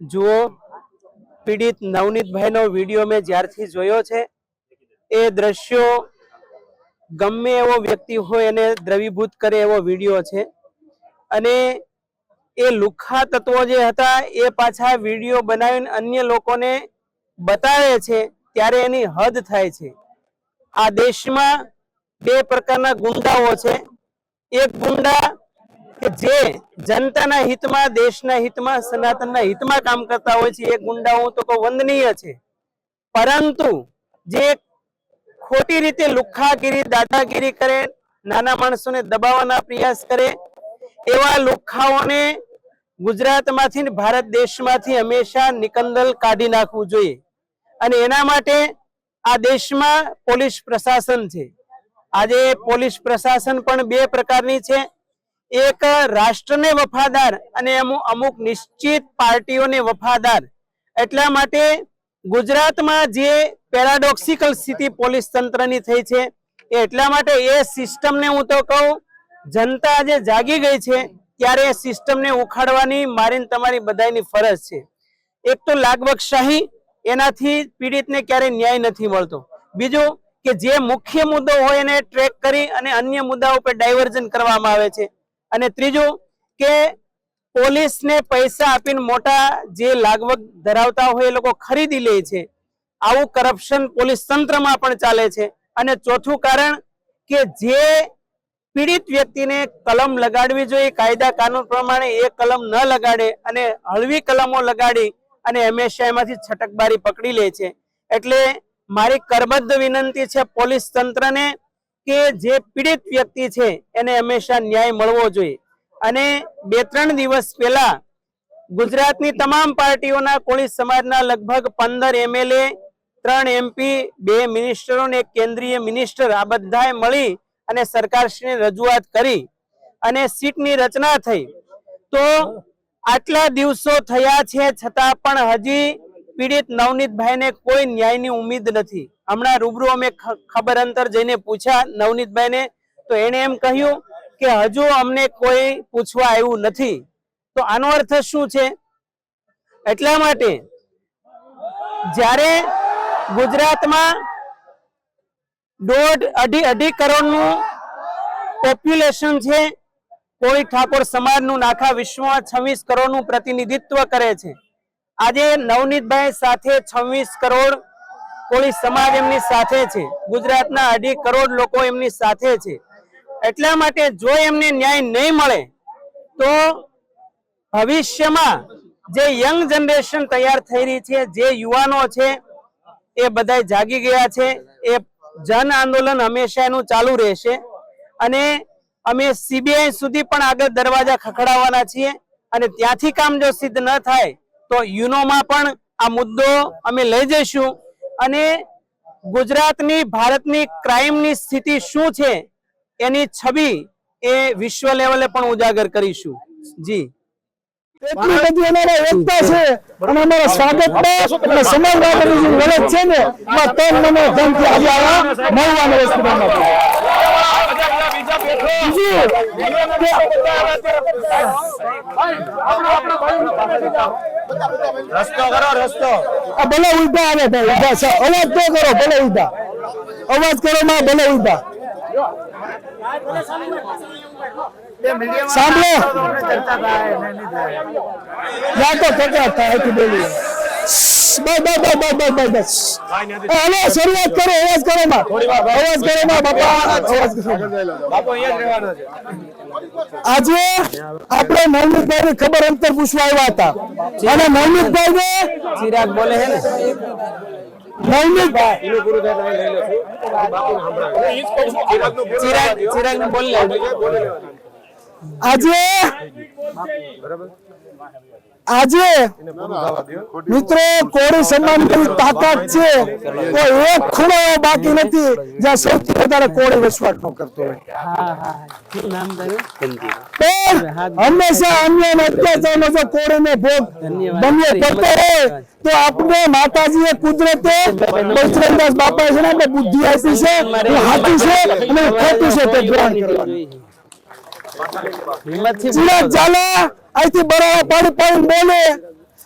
જુઓ, પીડિત નવનીતભાઈનો વીડિયો મેં જ્યારથી જોયો છે. એ દ્રશ્યો ગમે એવો વ્યક્તિ હોય એને દ્રવીભૂત કરે એવો વીડિયો છે. અને એ લુખ્ખા તત્વો જે હતા, એ પાછા વીડિયો બનાવીને અન્ય લોકોને બતાવે છે, ત્યારે એની હદ થાય છે. આ દેશમાં બે પ્રકારના ગુંડાઓ છે. એક ગુંડા કે જે જનતાના હિતમાં, દેશના હિતમાં, સનાતનના હિતમાં કામ કરતા હોય છે, એ ગુંડાઓ તો વંદનીય છે. પરંતુ જે ખોટી રીતે લુખ્ખાગીરી, દાદાગીરી કરે, નાના માણસોને દબાવવાના પ્રયાસ કરે, એવા લુખ્ખાઓને ગુજરાતમાંથી ભારત દેશમાંથી હંમેશા નિકંદલ કાઢી નાખવું જોઈએ. અને એના માટે આ દેશમાં પોલીસ પ્રશાસન છે. આજે પોલીસ પ્રશાસન પણ બે પ્રકારની છે. એક રાષ્ટ્રને વફાદાર અને અમુક નિશ્ચિત પાર્ટીઓને વફાદાર. એટલા માટે ગુજરાતમાં જે પેરાડોક્સિકલ સ્થિતિ પોલીસ તંત્રની થઈ છે એટલા માટે એ સિસ્ટમને હું તો કહું, જનતા આજે જાગી ગઈ છે, ત્યારે એ સિસ્ટમને ઉખાડવાની મારી તમારી બધાની ફરજ છે. એક તો લાગવકશાહી એનાથી પીડિતને ક્યારેય ન્યાય નથી મળતો. બીજું કે જે મુખ્ય મુદ્દો હોય એને ટ્રેક કરી અને અન્ય મુદ્દાઓ ઉપર ડાયવર્ઝન કરવામાં આવે છે. અને ત્રીજું કે પોલીસને પૈસા આપીને મોટા જે લાગવગ ધરાવતા હોય એ લોકો ખરીદી લે છે. આવું કરપ્શન પોલીસ તંત્રમાં પણ ચાલે છે. અને ચોથું કારણ કે જે પીડિત વ્યક્તિને કલમ લગાડવી જોઈએ, કાયદા કાનૂન પ્રમાણે એ કલમ ન લગાડે અને હળવી કલમો લગાડી અને હંમેશા એમાંથી છટકબારી પકડી લે છે. એટલે મારી કરબદ્ધ વિનંતી છે પોલીસ તંત્રને કે જે પીડિત વ્યક્તિ છે એને હંમેશા ન્યાય મળવો જોઈએ. અને બે ત્રણ દિવસ પહેલા ગુજરાતની તમામ પાર્ટીઓના કોળી સમાજના લગભગ પંદર એમએલએ ત્રણ એમપી બે મિનિસ્ટરો ને કેન્દ્રીય મિનિસ્ટર આ બધાએ મળી અને સરકારશ્રીને રજૂઆત કરી અને સીટની રચના થઈ. તો આટલા દિવસો થયા છે છતાં પણ હજી પીડિત નવનીતભાઈને કોઈ ન્યાયની ઉમ્મીદ નથી. હમણાં રૂબરૂ અમે ખબર અંતર જઈને પૂછ્યા નવનીતભાઈને, તો એણે એમ કહ્યું કે હજુ અમને કોઈ પૂછવા આવ્યું નથી. તો આનો અર્થ શું છે? એટલા માટે, જ્યારે ગુજરાતમાં દોઢ અઢી અઢી કરોડનું પોપ્યુલેશન છે કોળી ઠાકોર સમાજનું આખા વિશ્વમાં છવ્વીસ કરોડનું પ્રતિનિધિત્વ કરે છે. આજે નવનીતભાઈ સાથે છવ્વીસ કરોડ કોળી સમાજ એમની સાથે છે. ગુજરાતના અઢી કરોડ લોકો એમની સાથે છે. એટલા માટે જો એમને ન્યાય નહીં મળે, તો ભવિષ્યમાં જે યંગ જનરેશન તૈયાર થઈ રહી છે, જે યુવાનો છે, એ બધા જાગી ગયા છે. એ જન આંદોલન હંમેશા એનું ચાલુ રહેશે. અને અમે સીબીઆઈ સુધી પણ આગળ દરવાજા ખખડાવવાના છીએ. અને ત્યાંથી કામ જો સિદ્ધ ન થાય, તો યુનોમાં પણ આ મુદ્દો અમે લઈ જઈશું. અને ગુજરાતની, ભારતની ક્રાઇમની સ્થિતિ શું છે, એની છબી એ વિશ્વ લેવલે પણ ઉજાગર કરીશું. જી. એટલી છે ને રસ્તો કરો રસ્તો ભલે ઊભા આવે ભાઈ ઊભા અવાજ તો કરો, ભલે ઊભા અવાજ કરો માં, ભલે ઊભા સાંભળો. યા તો ચર્ચા થાય બોલીએ. બસ બસ બસ બસ બસ બસ હલો શરૂઆત કરો અવાજ કરો માં. અવાજ કરો માં બાપા. અવાજ કરો. બાપુ અહીંયા જ રહેવાનો છે. આજે આપણે નવનીતભાઈ ની ખબર અંતર પૂછવા આવ્યા હતા. અને નવનીતભાઈ ને ચિરાગ બોલે હે ને? નવનીતભાઈ એનું પૂરું થાય તો લઈ લો છું બાપુને ચિરાગ ચિરાગ ને બોલી લે. બોલી લેવાનું આજે મિત્રો કોળી સમાજની તાકાત છે તો એક ખૂણો એવો બાકી નથી, જ્યાં સૌથી વધારે કોળી વસવાટ નો કરતો હોય હંમેશા અન્ય અત્યાચારનો જો કોળીને ભોગ. બન્યો કરતો હોય, તો આપણે માતાજીએ કુદરતે બજરંગદાસ બાપા છે ને બુદ્ધિ આપી છે હાથી છે, અને ખોટું છે તે ગ્રહણ કરવાનું ચિરાગ ઝાલા અહીંથી બરાબર પાડી પાડી બોલે.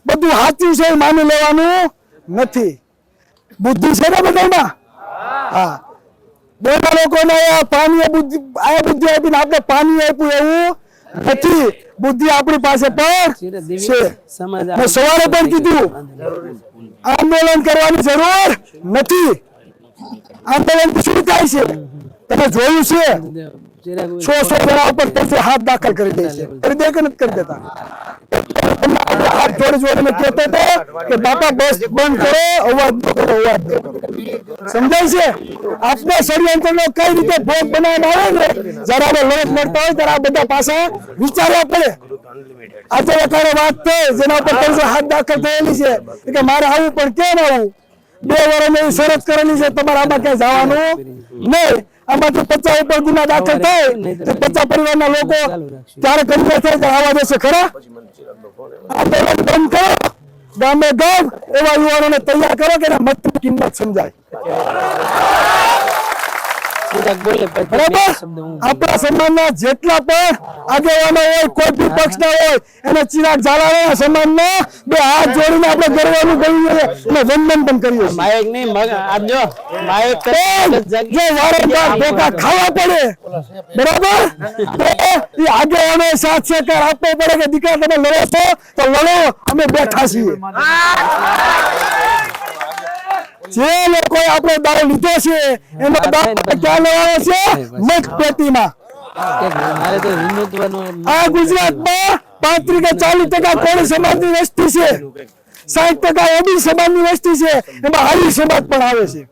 બધું સાચું છે માની લેવાનું નથી. બુદ્ધિ છે ને બધામાં? હા. બધા લોકોને આ પાણી બુદ્ધિ આ બુદ્ધિ આપીને આપણે પાણી આપ્યું એવું નથી. બુદ્ધિ આપણી પાસે પણ છે. મેં સવારે પણ કીધું આંદોલન કરવાની જરૂર નથી. આંદોલન શું થાય છે? તમે જોયું છે? સો સો જણા ઉપર ત્રણસો હાથ દાખલ કરી દે છે કરી દે કે નથી કરી દેતા હાથ જોડી જોડીને કહેતો હતો કે બાપા બસ બંધ કરો અવાજ ન કરો અવાજ સમજાય છે આપણે ષડયંત્રનો કઈ રીતે ભોગ બનાવવામાં આવે ને જયારે આપણે લડત મળતા હોય ત્યારે આ બધા પાસા વિચારવા પડે આજે અત્યારે વાત થઈ જેના ઉપર હાથ દાખલ થયેલી છે કે મારે આવવું પણ કેમ આવવું બે વર્ષ એવી શરત કરેલી છે તમારે આમાં ક્યાં જવાનું નહીં. આમાં જો પચાસ ઉપર ગુના દાખલ થાય તો પચાસ પરિવારના લોકો ત્યારે કન્યા થાય તો આવા દેશે ખરા? આંદોલન બંધ કરો. ગામે ગામ એવા યુવાનોને તૈયાર કરો કે એના મતની કિંમત સમજાય. આપણા સમાજના જેટલા પણ આગેવાનો હોય કોઈ બી પક્ષના હોય એને ચિરાગ સમાજના બે હાથ જોડીને આપણે ગરવાનું કરીએ અને વંદન પણ કરીએ માયક નહીં મગ માયક જો વારંવાર ધોકા ખાવા પડે. બરાબર? એ આગેવાનો સાથ સહકાર આપવો પડે કે દીકરા તમે લડો છો તો લડો અમે બેઠા છીએ. જે લોકોએ આપણો દાવ લીધો છે એનો દાવ ક્યાં લેવાનો છે મત પેટીમાં આ ગુજરાતમાં પાંત્રી કે ચાલીસ ટકા કોળી સમાજની વસ્તી છે. સાઠ ટકા ઓબી સમાજની વસ્તી છે. એમાં આર્ય સમાજ પણ આવે છે.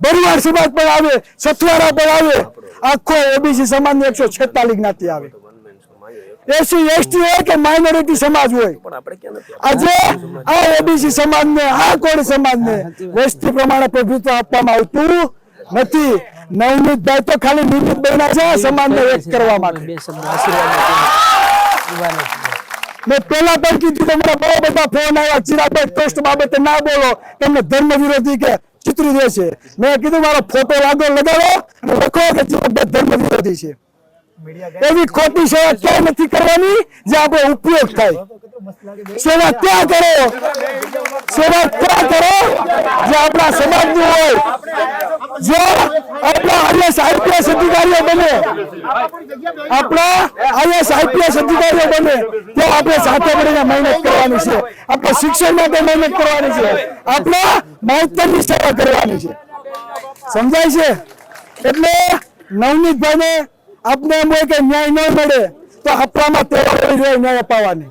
બરવાડ સમાજ પણ આવે સથવારા પણ આવે. આખો ઓબીસી સમાજની એકસો છેતાલીસ જ્ઞાતિ આવે. એસી એસટી હોય કે માઇનોરિટી સમાજ હોય? આજે આ ઓબીસી સમાજને આ કોળી સમાજને વસ્તી પ્રમાણે પ્રભુત્વ આપવામાં આવતું નથી. નવનીતભાઈ તો ખાલી નિમિત બન્યા છે સમાજને એક કરવા માટે. મેં પેલા પણ કીધું તમારા બહુ બધા ફોન આવ્યા ચિરાભાઈ ટ્રસ્ટ બાબતે ના બોલો તમને ધર્મ વિરોધી કે ચિતરી દે છે મેં કીધું મારો ફોટો લાગો લગાડો લખો કે ચિરાભાઈ ધર્મ વિરોધી છે. એવી ખોટી સેવા ક્યાંય નથી કરવાની જે આપણો ઉપયોગ થાય. સેવા ત્યાં કરો? સેવા ત્યાં કરો? જે આપણા સમાજનું હોય. જે આપણા આઈએસ આઈપીએસ અધિકારીઓ બને. આપણા આઈએસ આઈપીએસ અધિકારીઓ બને. તો આપણે સાથે મળીને મહેનત કરવાની છે. આપણે શિક્ષણ માટે મહેનત કરવાની છે. આપણા માહિતીની સેવા કરવાની છે. સમજાય છે? એટલે નવનીતભાઈને આપને એમ હોય કે ન્યાય ન મળે, તો આપણામાં તેઓ રહી જાય ન્યાય અપાવવાની.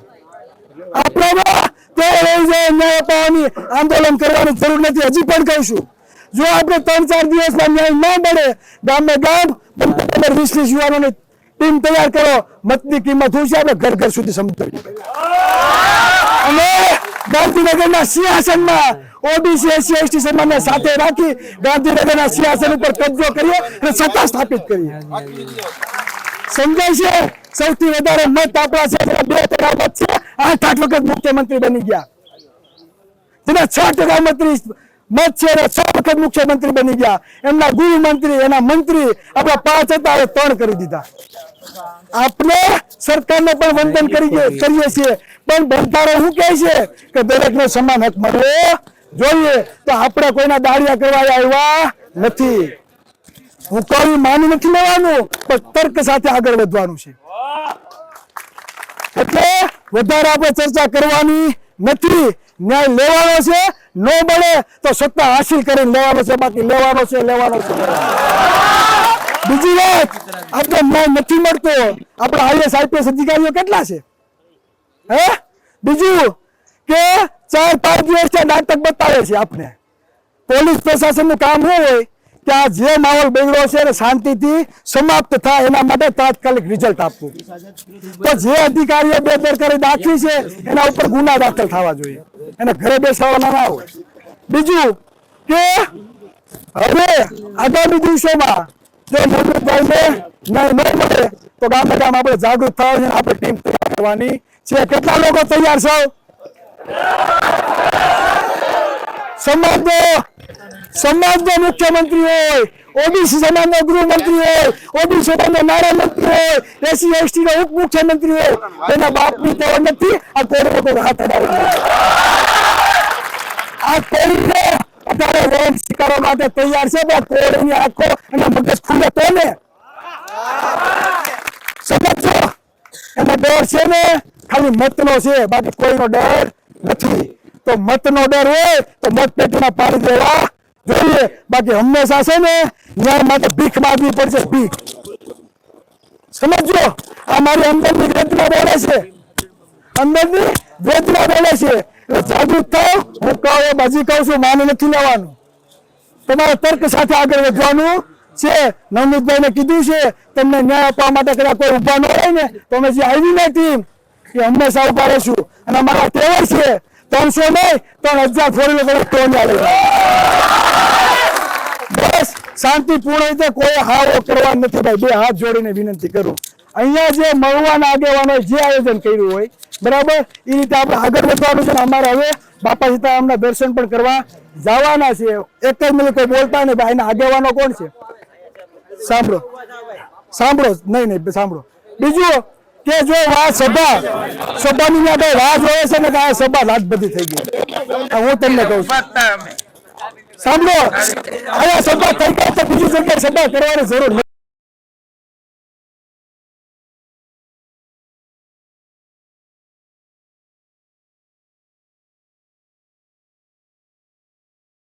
આપણામાં તેઓ રહી જાય ન્યાય અપાવવાની આંદોલન કરવાની જરૂર નથી. હજી પણ કહું છું જો આપણે ત્રણ ચાર દિવસમાં ન્યાય ન મળે ગામે ગામ પંદર વીસ વીસ યુવાનોની ટીમ તૈયાર કરો, મતની કિંમત શું છે આપણે ઘર ઘર સુધી સમજાવીએ અને ગાંધીનગરના સિંહાસનમાં ઓબીસી એસસી એસટી સમાજને સાથે રાખી ગાંધીનગરના સિંહાસન ઉપર કબજો કરીએ અને સત્તા સ્થાપિત કરીએ સમજાય છે સૌથી વધારે મત આપણા છે જેના બે ટકા મત છે આઠ આઠ વખત મુખ્યમંત્રી બની ગયા જેના છ ટકા મંત્રી મત છે એને છ વખત મુખ્યમંત્રી બની ગયા એમના ગૃહમંત્રી એના મંત્રી આપણા પાંચ હતા હવે ત્રણ કરી દીધા આપણે સરકારને પણ વંદન કરીએ કરીએ છીએ પણ બંધારણ શું કહે છે? કે દરેકને સમાન હક મળવો જોઈએ તો આપણે કોઈના દાળિયા કરવા આવ્યા નથી. હું કોઈ માની નથી લેવાનું, પણ તર્ક સાથે આગળ વધવાનું છે. એટલે વધારે આપણે ચર્ચા કરવાની નથી. ન્યાય લેવાનો છે, ન મળે તો સત્તા હાસિલ કરીને લેવાનો છે, બાકી લેવાનો છે લેવાનો છે. બીજી વાત, આપણે ન્યાય નથી મળતો. આપણા આઈએસ આઈપીએસ અધિકારીઓ કેટલા છે? હે? બીજું કે ચાર, પાંચ દિવસ ત્યાં નાટક બતાવે છે આપણે પોલીસ પ્રશાસનનું કામ શું હોય? કે આ જે માહોલ બગડ્યો છે એને શાંતિથી સમાપ્ત થાય, એના માટે તાત્કાલિક રિઝલ્ટ આપવું. તો જે અધિકારીઓ બેદરકારી દાખવી છે, એના ઉપર ગુના દાખલ થવા જોઈએ. એને ઘરે બેસાડવાના ના હોય. બીજું કે હવે આગામી દિવસોમાં જો નવનીતભાઈને ન્યાય ન મળે, તો ગામે ગામ આપણે જાગૃત થવા આપણે ટીમ તૈયાર કરવાની છે કેટલા લોકો તૈયાર છો સમાજનો સમાજનો મુખ્યમંત્રી હોય ઓબીસી સમાજનો ગૃહમંત્રી હોય ઓબીસી સમાજનો નાણામંત્રી હોય એસી એસટી નો ઉપમુખ્યમંત્રી હોય એના બાપની તેઓ નથી આ કોરોના કોઈ હાથ અડાવી આ કોઈને અત્યારે રોગ સ્વીકારવા માટે તૈયાર છે પણ કોળની આંખો અને મગજ ખુલે તો ને સમજો એમાં દોર છે ને ખાલી મતનો છે, બાકી કોઈનો ડર નથી. તો મતનો ડર હોય તો મત પેટીમાં પાડી દેવા જોઈએ. બાકી હંમેશા છે ને, ન્યાય માટે ભીખ માગવી પડશે, ભીખ. સમજો આ મારી અંદરની વેદના બોલે છે. અંદરની વેદના બોલે છે. જાગૃત થાવ. હું કહું હજી કહું છું, માને નથી લેવાનું. તમારે તર્ક સાથે આગળ વધવાનું છે. નવનીતભાઈને કીધું છે, તમને ન્યાય આપવા માટે કદાચ કોઈ ઊભા ન હોય ને, તો અમે જે આવી ને ટીમ એ હંમેશા ઊભા રહીશું. અને અમારા તહેવાર છે, ત્રણસો નહીં, ત્રણ હજાર ફોરી ટોન આવે બસ, શાંતિપૂર્ણ રીતે કોઈ હાવો કરવા નથી. ભાઈ, બે હાથ જોડીને વિનંતી કરું. અહીંયા જે મળવાના આગેવાનો જે આયોજન કર્યું હોય, બરાબર? એ રીતે આપણે આગળ વધવાનું છે અમારે હવે બાપા સીતારામના દર્શન પણ કરવા જવાના છે. એક જ મિનિટ કોઈ બોલતા નહીં. ભાઈ, એના આગેવાનો કોણ છે? સાંભળો. સાંભળો. નહીં નહીં, સાંભળો. બીજું કે જો આ સભા સભાની ભાઈ રાહ જોવે છે ને આ સભા રાત બધી થઈ ગઈ. હું તમને કહું છું. સાંભળો અહીંયા સભા થઈ ગયા તો બીજી જગ્યાએ સભા કરવાની જરૂર